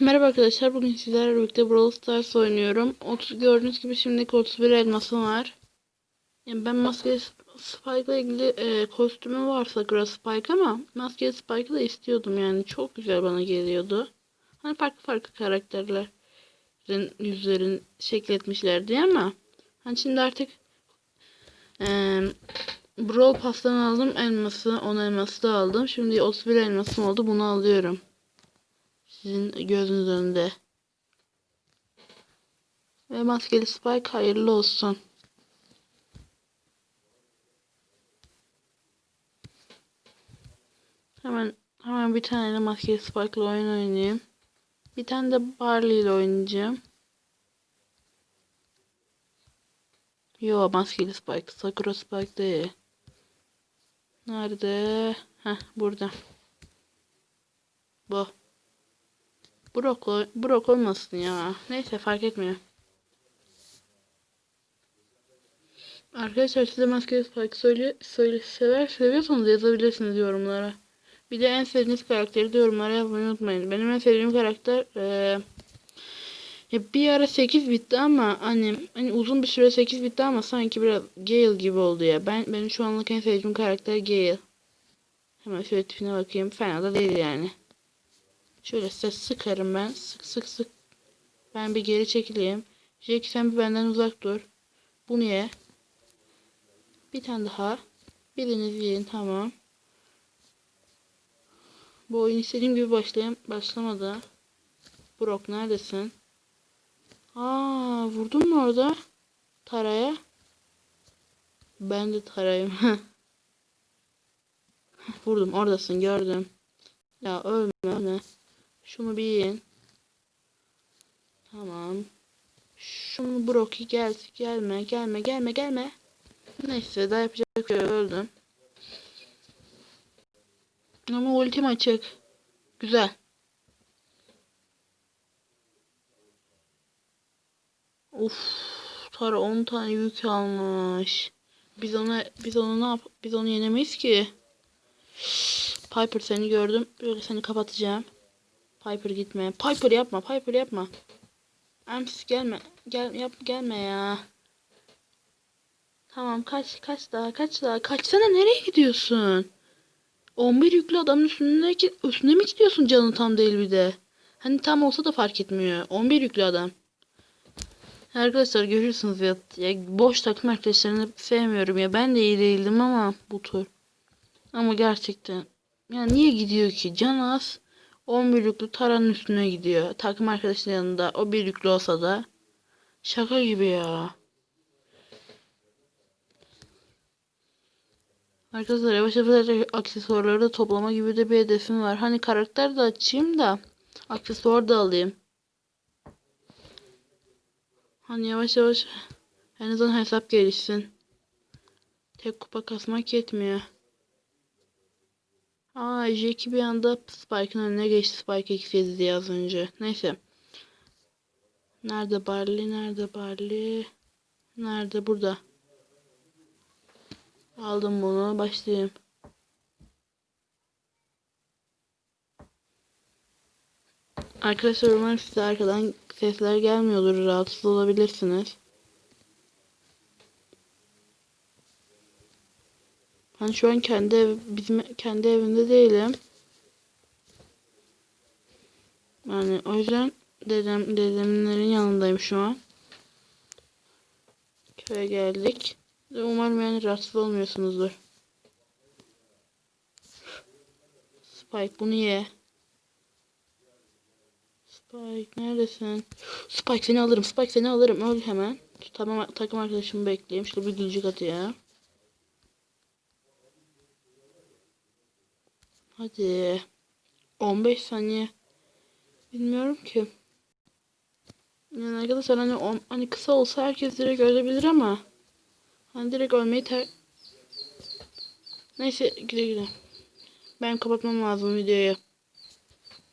Merhaba arkadaşlar. Bugün sizlerle birlikte Brawl Stars oynuyorum. 30, gördüğünüz gibi şimdiki 31 elmasım var. Yani ben maskeli Spike ile ilgili e, kostümü var Sakura Spike ama maskeli Spike'ı da istiyordum yani. Çok güzel bana geliyordu. Hani farklı farklı karakterlerin yüzlerin şekletmişlerdi ama hani şimdi artık e, Brawl Pass'tan aldım elması, 10 elması da aldım. Şimdi 31 elmasım oldu. Bunu alıyorum. Sizin gözünüz önünde. Ve maskeli Spike hayırlı olsun. Hemen hemen bir tane de maskeli Spike ile oyun oynayayım. Bir tane de Barley ile oynayacağım. Yo maskeli Spike. Sakura Spike değil. Nerede? Heh burada. Bu. Brok, brok olmasın ya. Neyse fark etmiyor. Arkadaşlar size maskeli spike söyle, söyle sever seviyorsanız yazabilirsiniz yorumlara. Bir de en sevdiğiniz karakteri de yorumlara yazmayı unutmayın. Benim en sevdiğim karakter ee, bir ara 8 bitti ama hani, hani uzun bir süre 8 bitti ama sanki biraz Gale gibi oldu ya. Ben benim şu anlık en sevdiğim karakter Gale. Hemen şöyle tipine bakayım. Fena da değil yani. Şöyle size sıkarım ben. Sık sık sık. Ben bir geri çekileyim. Jack sen bir benden uzak dur. Bunu ye. Bir tane daha. Biriniz yiyin tamam. Bu oyun istediğim gibi başlayam başlamadı. Brock neredesin? Aa vurdun mu orada? Taraya. Ben de tarayım. Vurdum oradasın gördüm. Ya ölme ölme. Şunu bir yiyin. Tamam. Şunu Brocky gel gelme gelme gelme gelme. Neyse daha yapacak bir şey öldüm. Ama ultim açık. Güzel. Uf, Tara 10 tane yük almış. Biz ona biz onu ne yap biz onu yenemeyiz ki. Piper seni gördüm. Böyle seni kapatacağım. Piper gitme. Piper yapma. Piper yapma. Ems gelme. Gel yap gelme ya. Tamam kaç kaç daha kaç daha. Kaçsana nereye gidiyorsun? 11 yüklü adamın üstüne, üstüne mi gidiyorsun canın tam değil bir de. Hani tam olsa da fark etmiyor. 11 yüklü adam. Arkadaşlar görüyorsunuz ya, ya boş takım arkadaşlarını sevmiyorum ya. Ben de iyi değildim ama bu tur. Ama gerçekten. Ya niye gidiyor ki? Can az. 11 yüklü Tara'nın üstüne gidiyor. Takım arkadaşının yanında o bir yüklü olsa da. Şaka gibi ya. Arkadaşlar yavaş yavaş aksesuarları da toplama gibi de bir hedefim var. Hani karakter de açayım da aksesuar da alayım. Hani yavaş yavaş en azından hesap gelişsin. Tek kupa kasmak yetmiyor. Aa Jackie bir anda Spike'ın önüne geçti. Spike eksi diye az önce. Neyse. Nerede Barley? Nerede Barley? Nerede? Burada. Aldım bunu. Başlayayım. Arkadaşlar umarım size arkadan sesler gelmiyordur. Rahatsız olabilirsiniz. Ben şu an kendi ev, bizim kendi evimde değilim. Yani o yüzden dedem dedemlerin yanındayım şu an. Köye geldik. Umarım yani rahatsız olmuyorsunuzdur. Spike bunu ye. Spike neredesin? Spike seni alırım. Spike seni alırım. Öl hemen. Tamam takım arkadaşımı bekleyeyim. Şöyle bir gülcük atayım. Hadi. 15 saniye. Bilmiyorum ki. Yani arkadaşlar hani, on, hani kısa olsa herkes direkt ölebilir ama hani direkt ölmeyi ter... Neyse güle güle. Ben kapatmam lazım videoyu.